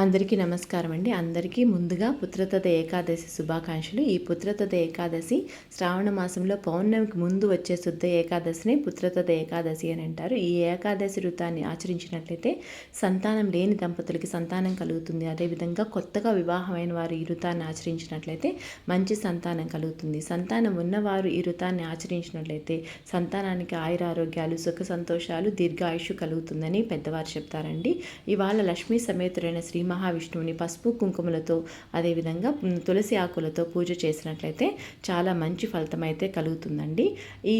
అందరికీ నమస్కారం అండి. అందరికీ ముందుగా పుత్రతద ఏకాదశి శుభాకాంక్షలు. ఈ పుత్రతద ఏకాదశి శ్రావణ మాసంలో పౌర్ణమికి ముందు వచ్చే శుద్ధ ఏకాదశిని పుత్రతద ఏకాదశి అని అంటారు. ఈ ఏకాదశి వృతాన్ని ఆచరించినట్లయితే సంతానం లేని దంపతులకి సంతానం కలుగుతుంది. అదేవిధంగా కొత్తగా వివాహమైన వారు ఈ వృతాన్ని ఆచరించినట్లయితే మంచి సంతానం కలుగుతుంది. సంతానం ఉన్నవారు ఈ వృతాన్ని ఆచరించినట్లయితే సంతానానికి ఆయుర ఆరోగ్యాలు సుఖ సంతోషాలు దీర్ఘాయుషు కలుగుతుందని పెద్దవారు చెప్తారండి. ఇవాళ లక్ష్మీ సమేతుడైన శ్రీ మహావిష్ణువుని పసుపు కుంకుమలతో అదేవిధంగా తులసి ఆకులతో పూజ చేసినట్లయితే చాలా మంచి ఫలితం అయితే కలుగుతుందండి. ఈ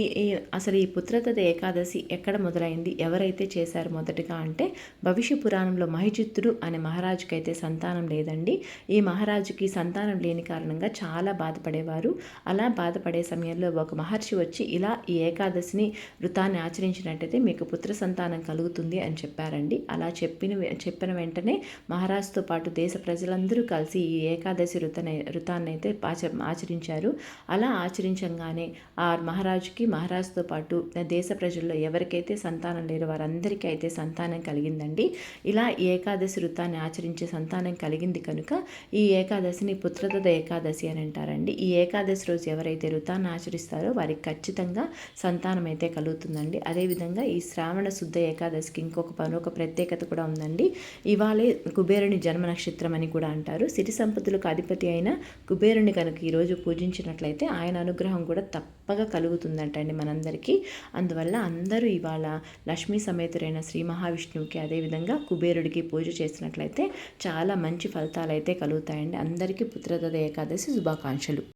అసలు ఈ పుత్రతద ఏకాదశి ఎక్కడ మొదలైంది ఎవరైతే చేశారు మొదటగా అంటే భవిష్య పురాణంలో మహిజిత్తుడు అనే మహారాజుకి అయితే సంతానం లేదండి. ఈ మహారాజుకి సంతానం లేని కారణంగా చాలా బాధపడేవారు. అలా బాధపడే సమయంలో ఒక మహర్షి వచ్చి ఇలా ఈ ఏకాదశిని వృతాన్ని ఆచరించినట్టయితే మీకు పుత్ర సంతానం కలుగుతుంది అని చెప్పారండి. అలా చెప్పిన చెప్పిన వెంటనే మహారాజు మహారాజ్తో పాటు దేశ ప్రజలందరూ కలిసి ఈ ఏకాదశి వృతనై ఋతాన్ని అయితే ఆచరించారు. అలా ఆచరించగానే ఆ మహారాజుకి మహారాజుతో పాటు దేశ ప్రజల్లో ఎవరికైతే సంతానం లేరో వారందరికీ అయితే సంతానం కలిగిందండి. ఇలా ఏకాదశి వృత్తాన్ని ఆచరించే సంతానం కలిగింది కనుక ఈ ఏకాదశిని పుత్రదద ఏకాదశి అని అంటారండి. ఈ ఏకాదశి రోజు ఎవరైతే వృత్తాన్ని ఆచరిస్తారో వారికి ఖచ్చితంగా సంతానం అయితే కలుగుతుందండి. అదేవిధంగా ఈ శ్రావణ శుద్ధ ఏకాదశికి ఇంకొక పని ఒక ప్రత్యేకత కూడా ఉందండి. ఇవాళే కుబేరుని కుబేరుని జన్మ నక్షత్రం అని కూడా అంటారు. సిరి సంపత్తులకు అధిపతి అయిన కుబేరుని కనుక ఈరోజు పూజించినట్లయితే ఆయన అనుగ్రహం కూడా తప్పగా కలుగుతుందంటండి మనందరికీ. అందువల్ల అందరూ ఇవాళ లక్ష్మీ సమేతుడైన శ్రీ మహావిష్ణువుకి అదేవిధంగా కుబేరుడికి పూజ చేసినట్లయితే చాలా మంచి ఫలితాలు అయితే కలుగుతాయండి. అందరికీ పుత్రదయ ఏకాదశి శుభాకాంక్షలు.